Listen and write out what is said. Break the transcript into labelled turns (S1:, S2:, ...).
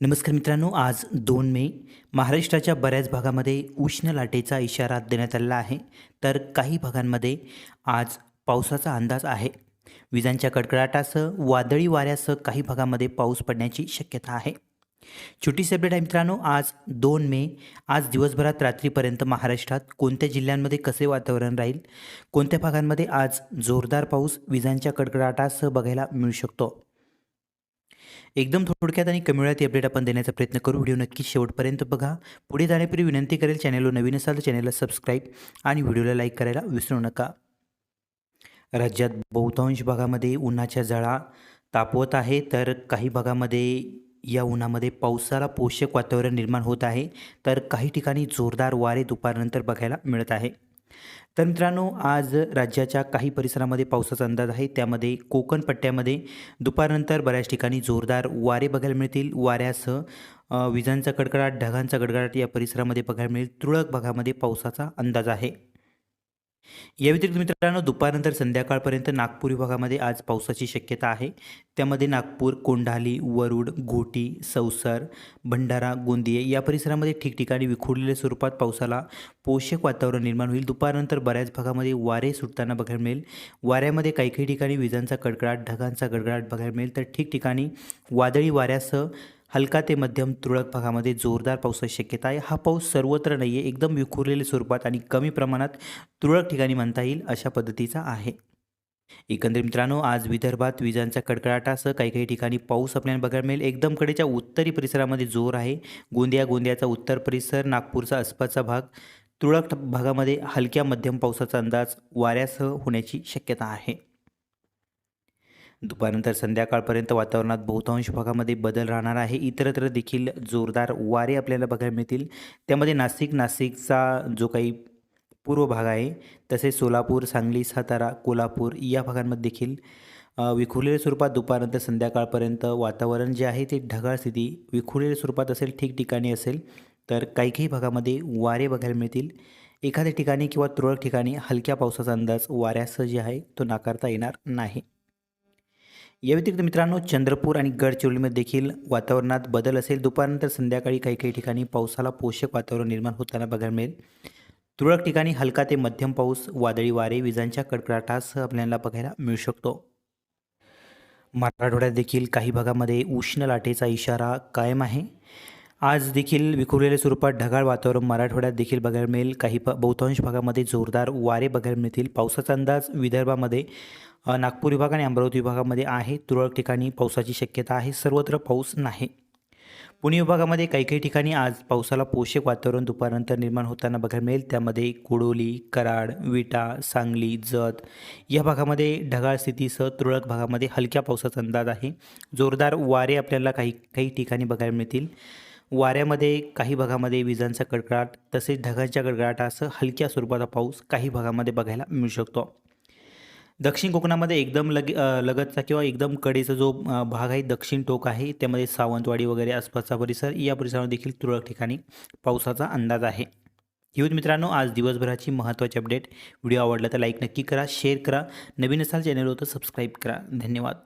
S1: नमस्कार मित्रांनो आज दोन मे. महाराष्ट्राच्या बऱ्याच भागामध्ये उष्ण लाटेचा इशारा देण्यात आलेला आहे. तर काही भागांमध्ये आज पावसाचा अंदाज आहे. विजांच्या कडकडाटासह वादळी वाऱ्यासह काही भागामध्ये पाऊस पडण्याची शक्यता आहे. छोटी सेपरेट आहे मित्रांनो आज दोन मे. आज दिवसभरात रात्रीपर्यंत महाराष्ट्रात कोणत्या जिल्ह्यांमध्ये कसे वातावरण राहील? कोणत्या भागांमध्ये आज जोरदार पाऊस विजांच्या कडकडाटासह बघायला मिळू शकतो? एकदम थोडक्यात आणि कमी वेळात अपडेट आपण देण्याचा प्रयत्न करू. व्हिडिओ नक्की शेवटपर्यंत बघा. पुढे जाण्यापूर्वी विनंती करेल चॅनलवर नवीन असाल तर चॅनलला सबस्क्राईब आणि व्हिडिओला लाईक करायला विसरू नका. राज्यात बहुतांश भागामध्ये उन्हाच्या जळा तापवत आहे तर काही भागामध्ये या उन्हामध्ये पावसाला पोषक वातावरण निर्माण होत आहे तर काही ठिकाणी जोरदार वारे दुपारनंतर बघायला मिळत आहे. तर मित्रांनो आज राज्याच्या काही परिसरामध्ये पावसाचा अंदाज आहे. त्यामध्ये कोकण पट्ट्यामध्ये दुपारनंतर बऱ्याच ठिकाणी जोरदार वारे बघायला मिळतील. वाऱ्यासह विजांचा कडकडाट ढगांचा गडगडाट या परिसरामध्ये बघायला मिळेल. तुरळक भागामध्ये पावसाचा अंदाज आहे. या व्यतिरिक्त मित्रांनो दुपारनंतर संध्याकाळपर्यंत नागपूर विभागामध्ये आज पावसाची शक्यता आहे. त्यामध्ये नागपूर कोंढाली वरुड घोटी सौसर भंडारा गोंदिये या परिसरामध्ये ठिकठिकाणी विखुरलेल्या स्वरूपात पावसाला पोषक वातावरण निर्माण होईल. दुपारनंतर बऱ्याच भागामध्ये वारे सुटताना बघायला मिळेल. वाऱ्यामध्ये काही काही ठिकाणी विजांचा कडकडाट ढगांचा गडगडाट बघायला मिळेल. तर ठिकठिकाणी वादळी वाऱ्यासह हलका ते मध्यम तुरळक भागामध्ये जोरदार पावसाची शक्यता आहे. हा पाऊस सर्वत्र नाही आहे एकदम विखुरलेल्या स्वरूपात आणि कमी प्रमाणात तुरळक ठिकाणी म्हणता येईल अशा पद्धतीचा आहे. एकंदरीत मित्रांनो आज विदर्भात विजांचा कडकडाटासह काही काही ठिकाणी पाऊस आपल्याला बघायला मिळेल. एकदम कडेच्या उत्तरी परिसरामध्ये जोर आहे. गोंदिया गोंदियाचा उत्तर परिसर नागपूरचा आसपासचा भाग तुरळक भागामध्ये हलक्या मध्यम पावसाचा अंदाज वाऱ्यासह होण्याची शक्यता आहे. दुपारनंतर संध्याकाळपर्यंत वातावरणात बहुतांश भागामध्ये बदल राहणार आहे. इतरत्र देखील जोरदार वारे आपल्याला बघायला मिळतील. त्यामध्ये नाशिक नाशिकचा जो काही पूर्व भाग आहे तसेच सोलापूर सांगली सातारा कोल्हापूर या भागांमध्ये देखील विखुरलेल्या स्वरूपात दुपारनंतर संध्याकाळपर्यंत वातावरण जे आहे ते ढगाळ स्थिती विखुरलेल्या स्वरूपात असेल ठिकठिकाणी असेल तर काही काही भागामध्ये वारे बघायला मिळतील. एखाद्या ठिकाणी किंवा तुरळक ठिकाणी हलक्या पावसाचा अंदाज वाऱ्यासह जे आहे तो नाकारता येणार नाही. या व्यतिरिक्त मित्रांनो चंद्रपूर आणि गडचिरोलीमध्ये देखील वातावरणात बदल असेल. दुपारनंतर संध्याकाळी काही काही ठिकाणी पावसाला पोषक वातावरण निर्माण होताना बघायला मिळेल. तुरळक ठिकाणी हलका ते मध्यम पाऊस वादळी वारे विजांच्या कडकडाटासह आपल्याला बघायला मिळू शकतो. मराठवाड्यात देखील काही भागामध्ये उष्ण लाटेचा इशारा कायम आहे. आज देखील विखुरलेल्या स्वरूपात ढगाळ वातावरण मराठवाड्यात देखील बघायला मिळेल काही प बहुतांश भागामध्ये जोरदार वारे बघायला मिळतील पावसाचा अंदाज विदर्भामध्ये नागपूर विभाग आणि अमरावती विभागामध्ये आहे. तुरळक ठिकाणी पावसाची शक्यता आहे. सर्वत्र पाऊस नाही. पुणे विभागामध्ये काही काही ठिकाणी आज पावसाला पोषक वातावरण दुपारनंतर निर्माण होताना बघायला मिळेल त्यामध्ये कुडोली कराड विटा सांगली जत या भागामध्ये ढगाळ स्थितीसह तुरळक भागामध्ये हलक्या पावसाचा अंदाज आहे. जोरदार वारे आपल्याला काही काही ठिकाणी बघायला मिळतील. वाऱ्यामध्ये काही भागामध्ये विजांचा कडकडाट तसेच ढगांच्या कडकडाटासह हलक्या स्वरूपाचा पाऊस काही भागामध्ये बघायला मिळू शकतो. दक्षिण कोकणामध्ये एकदम लग लगतचा किंवा एकदम कडेचा जो भाग आहे दक्षिण टोक आहे त्यामध्ये सावंतवाडी वगैरे आसपासचा परिसर या परिसरामध्ये देखील तुरळक ठिकाणी पावसाचा अंदाज आहे. ही मित्रांनो आज दिवसभराची महत्त्वाची अपडेट. व्हिडिओ आवडला तर लाईक नक्की करा शेअर करा. नवीन असाल चॅनलवर तर सबस्क्राईब करा. धन्यवाद.